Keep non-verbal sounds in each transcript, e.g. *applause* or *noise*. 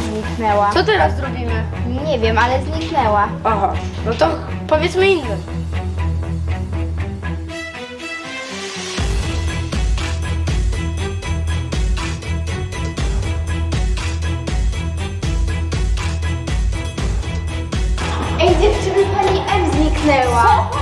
zniknęła. Co teraz zrobimy? Nie wiem, ale zniknęła. Aha, no to powiedzmy innym. Ej, dziewczyny, pani M zniknęła.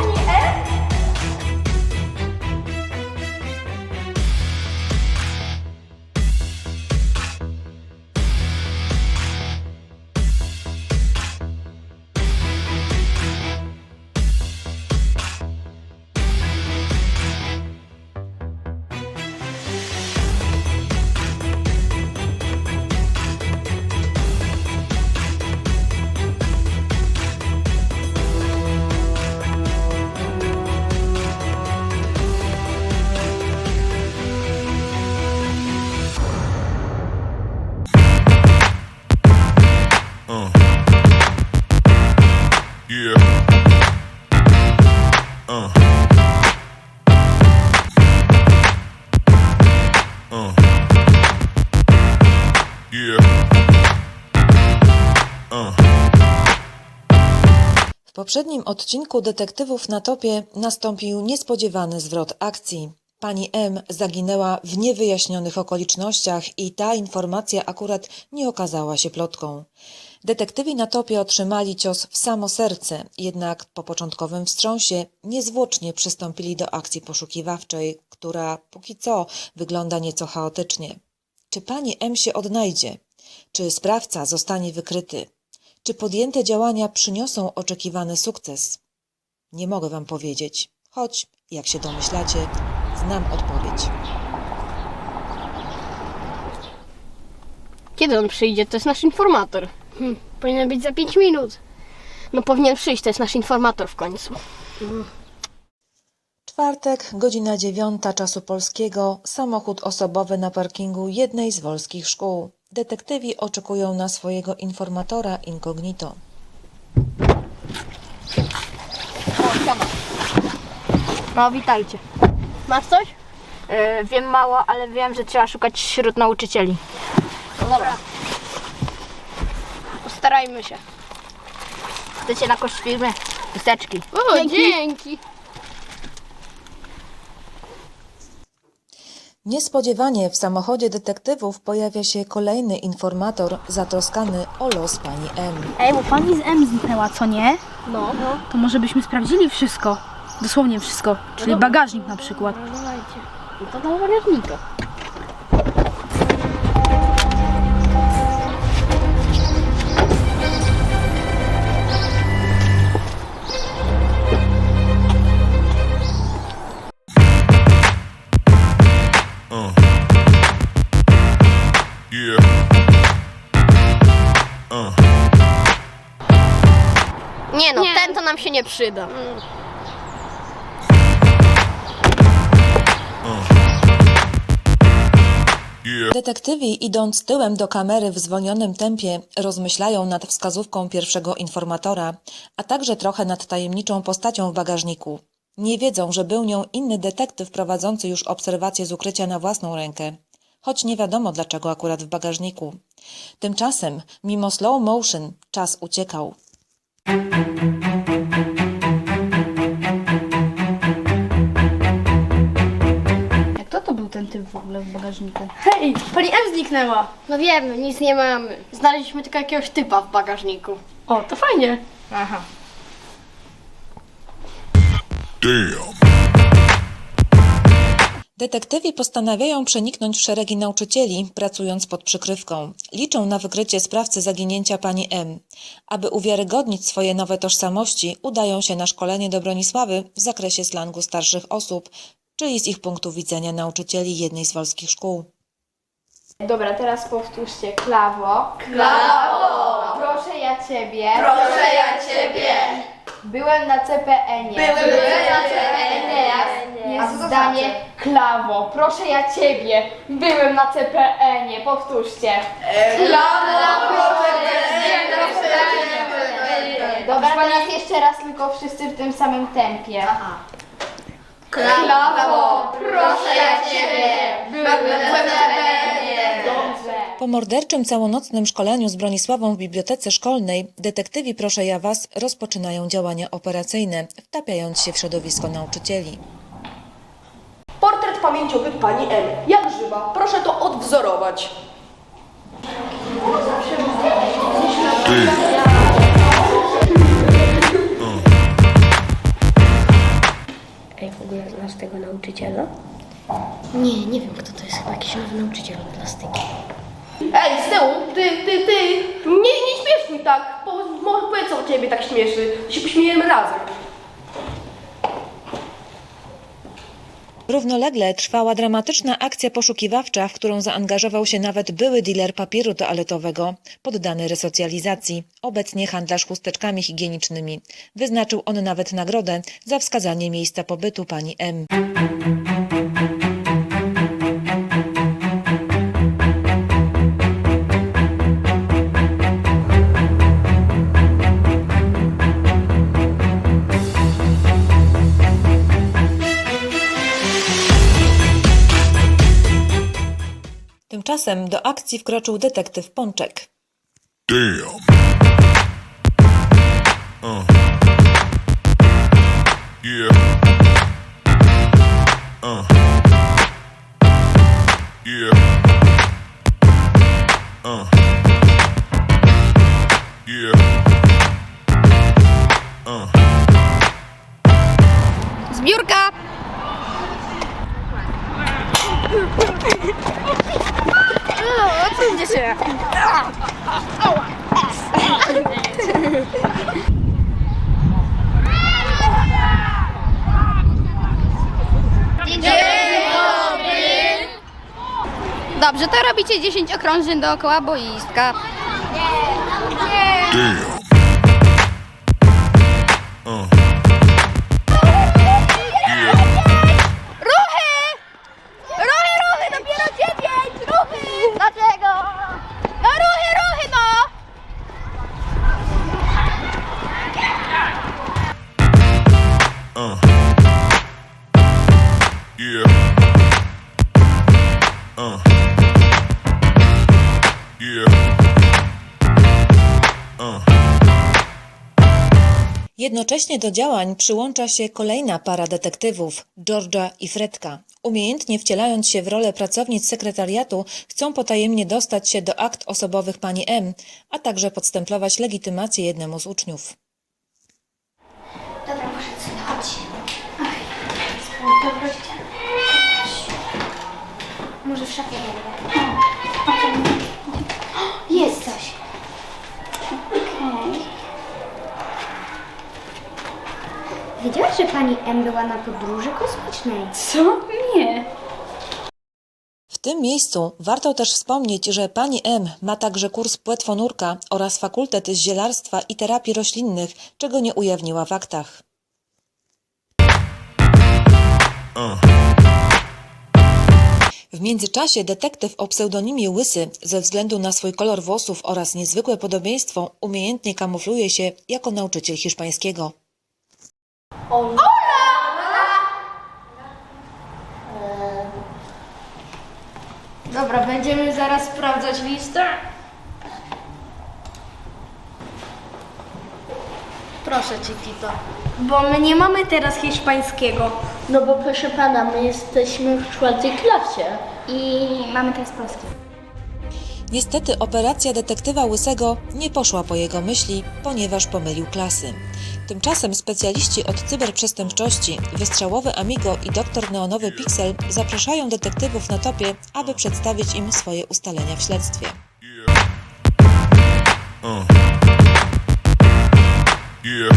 W poprzednim odcinku detektywów na topie nastąpił niespodziewany zwrot akcji. Pani M zaginęła w niewyjaśnionych okolicznościach i ta informacja akurat nie okazała się plotką. Detektywi na topie otrzymali cios w samo serce, jednak po początkowym wstrząsie niezwłocznie przystąpili do akcji poszukiwawczej, która póki co wygląda nieco chaotycznie. Czy pani M się odnajdzie? Czy sprawca zostanie wykryty? Czy podjęte działania przyniosą oczekiwany sukces? Nie mogę wam powiedzieć, choć, jak się domyślacie, znam odpowiedź. Kiedy on przyjdzie? To jest nasz informator. Hmm, powinien być za 5 minut. No powinien przyjść, to jest nasz informator w końcu. Czwartek, godzina dziewiąta czasu polskiego, samochód osobowy na parkingu jednej z wolskich szkół. Detektywi oczekują na swojego informatora incognito. No, witajcie. Masz coś? E, wiem mało, ale wiem, że trzeba szukać wśród nauczycieli. No dobra. Postarajmy się. Chcecie na koszt firmy? Chusteczki. O, dzięki. Niespodziewanie w samochodzie detektywów pojawia się kolejny informator zatroskany o los pani M. Ej, bo pani z M zniknęła, co nie? No, no. To może byśmy sprawdzili wszystko. Dosłownie wszystko. Czyli bagażnik na przykład. Dawajcie. No to do bagażnika. Nie przyda. Yeah. Detektywi, idąc tyłem do kamery w zwolnionym tempie, rozmyślają nad wskazówką pierwszego informatora, a także trochę nad tajemniczą postacią w bagażniku. Nie wiedzą, że był nią inny detektyw prowadzący już obserwację z ukrycia na własną rękę, choć nie wiadomo dlaczego akurat w bagażniku. Tymczasem, mimo slow motion, czas uciekał. Jak to to był ten typ w ogóle w bagażniku? Hej, pani M zniknęła. No wiemy, nic nie mamy. Znaleźliśmy tylko jakiegoś typa w bagażniku. O, to fajnie. Aha. Damn. Detektywi postanawiają przeniknąć w szeregi nauczycieli, pracując pod przykrywką. Liczą na wykrycie sprawcy zaginięcia pani M. Aby uwiarygodnić swoje nowe tożsamości, udają się na szkolenie do Bronisławy w zakresie slangu starszych osób, czyli z ich punktu widzenia nauczycieli jednej z wolskich szkół. Dobra, teraz powtórzcie. Klawo. Klawo! Proszę ja ciebie. Proszę ja ciebie. Byłem na CPN-ie. Byłem na CPN-ie. Jest zdanie klawo. Proszę ja ciebie. Byłem na CPN-ie. Powtórzcie. Klawo, proszę Dobra, teraz jeszcze raz, tylko wszyscy w tym samym tempie. Klawo, proszę ja ciebie. Byłem na CPN-ie. Dobrze. Po morderczym całonocnym szkoleniu z Bronisławą w bibliotece szkolnej detektywi Proszę ja Was rozpoczynają działania operacyjne, wtapiając się w środowisko nauczycieli. Portret pamięciowy pani M. Jak żywa. Proszę to odwzorować. Ej, w ogóle znasz tego nauczyciela? Nie, nie wiem kto to jest, chyba jakiś nowy nauczyciel od plastyki. Ej, z tyłu, ty, ty, ty. Nie, nie śmiesz mi tak. Po, mo- powiedz co ciebie tak śmieszy. Się pośmiejemy razem. Równolegle trwała dramatyczna akcja poszukiwawcza, w którą zaangażował się nawet były dealer papieru toaletowego, poddany resocjalizacji, obecnie handlarz chusteczkami higienicznymi. Wyznaczył on nawet nagrodę za wskazanie miejsca pobytu pani M. Tymczasem do akcji wkroczył detektyw Pączek. Damn. Uh. Yeah. Uh. Yeah. Uh. Yeah. Uh. Zbiórka! *laughs* O, co dzieje się? Dobrze, to robicie 10 okrążeń dookoła boiska. Damn. Jednocześnie do działań przyłącza się kolejna para detektywów, Georgia i Fredka. Umiejętnie wcielając się w rolę pracownic sekretariatu, chcą potajemnie dostać się do akt osobowych pani M, a także podstemplować legitymację jednemu z uczniów. Dobra, może sobie chodź. Ach, dobra, Może w szafie będę. Wiedziałaś, że pani M była na podróży kosmicznej? Co? Nie. W tym miejscu warto też wspomnieć, że pani M ma także kurs płetwonurka oraz fakultet z zielarstwa i terapii roślinnych, czego nie ujawniła w aktach. Uh. W międzyczasie detektyw o pseudonimie Łysy, ze względu na swój kolor włosów oraz niezwykłe podobieństwo, umiejętnie kamufluje się jako nauczyciel hiszpańskiego. Dobra, będziemy zaraz sprawdzać listę. Proszę cię, Tito. Bo my nie mamy teraz hiszpańskiego. No bo proszę pana, my jesteśmy w czwartej klasie. I mamy teraz polski. Niestety operacja detektywa Łysego nie poszła po jego myśli, ponieważ pomylił klasy. Tymczasem specjaliści od cyberprzestępczości, wystrzałowy Amigo i doktor neonowy Pixel zapraszają detektywów na topie, aby przedstawić im swoje ustalenia w śledztwie. Uh. Yeah.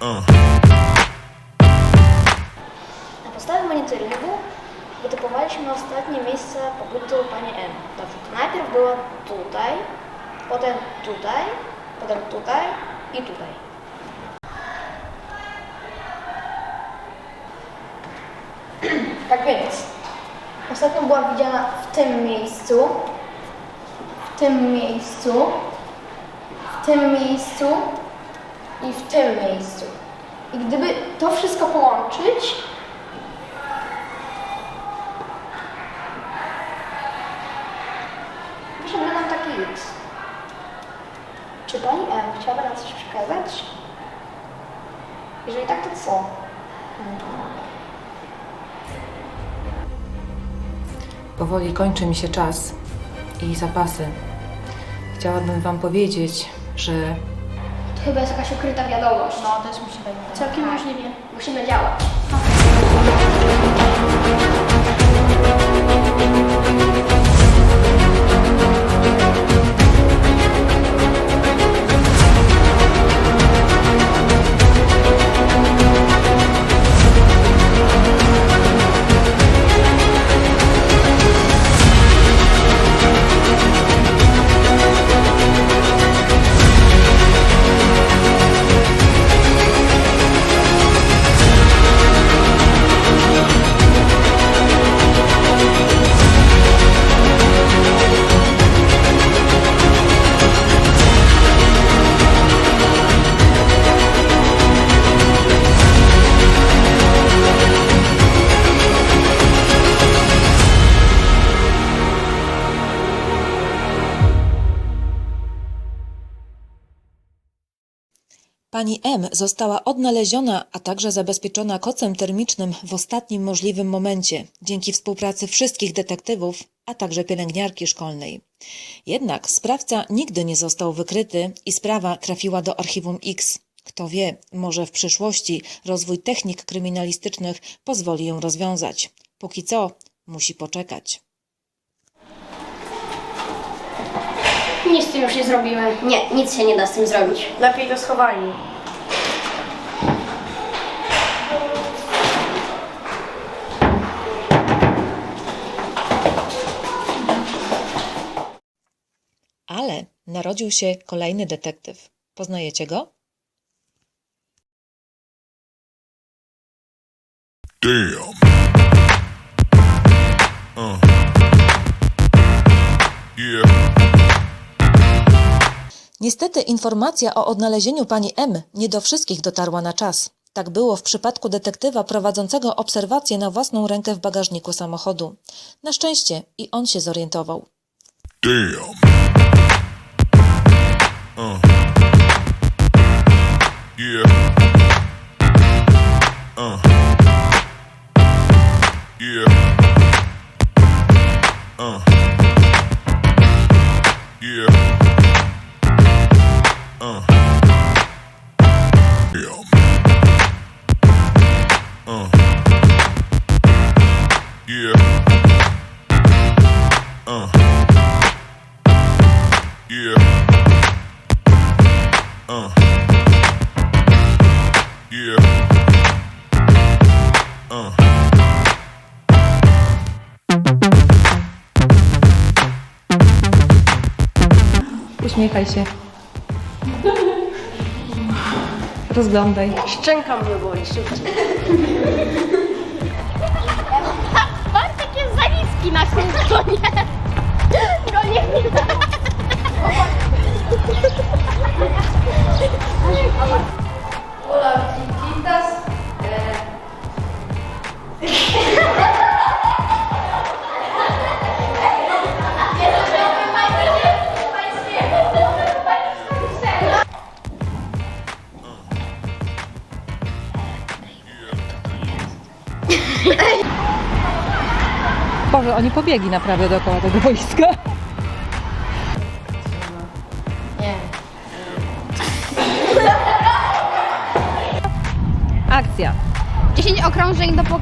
Uh. Na podstawie monitoringu wytypowaliśmy ostatnie miejsce pobytu pani M. Dobrze, to najpierw była tutaj, potem tutaj, potem tutaj i tutaj. Tak więc, ostatnio była widziana w tym miejscu, w tym miejscu, w tym miejscu i w tym miejscu. I gdyby to wszystko połączyć, Powoli kończy mi się czas i zapasy. Chciałabym Wam powiedzieć, że To chyba jest jakaś ukryta wiadomość. No, też mi się wydaje. Całkiem możliwie. Musimy działać. Pani M została odnaleziona, a także zabezpieczona kocem termicznym w ostatnim możliwym momencie, dzięki współpracy wszystkich detektywów, a także pielęgniarki szkolnej. Jednak sprawca nigdy nie został wykryty i sprawa trafiła do archiwum X. Kto wie, może w przyszłości rozwój technik kryminalistycznych pozwoli ją rozwiązać. Póki co musi poczekać. Nic z tym już nie zrobimy. Nie, nic się nie da z tym zrobić. Lepiej to schowajmy. Ale narodził się kolejny detektyw. Poznajecie go? Damn. Uh. Yeah. Niestety informacja o odnalezieniu pani M nie do wszystkich dotarła na czas. Tak było w przypadku detektywa prowadzącego obserwację na własną rękę w bagażniku samochodu. Na szczęście i on się zorientował. Damn. Uh. Yeah. Uh. Yeah. Uh. Uśmiechaj się. Rozglądaj. Szczęka mnie boli, szybciej. Bartek jest za niski na tym konie. Go nie Ola Tintas. Boże, oni pobiegli naprawdę dookoła tego boiska. Nie. Akcja. 10 okrążeń do... Po-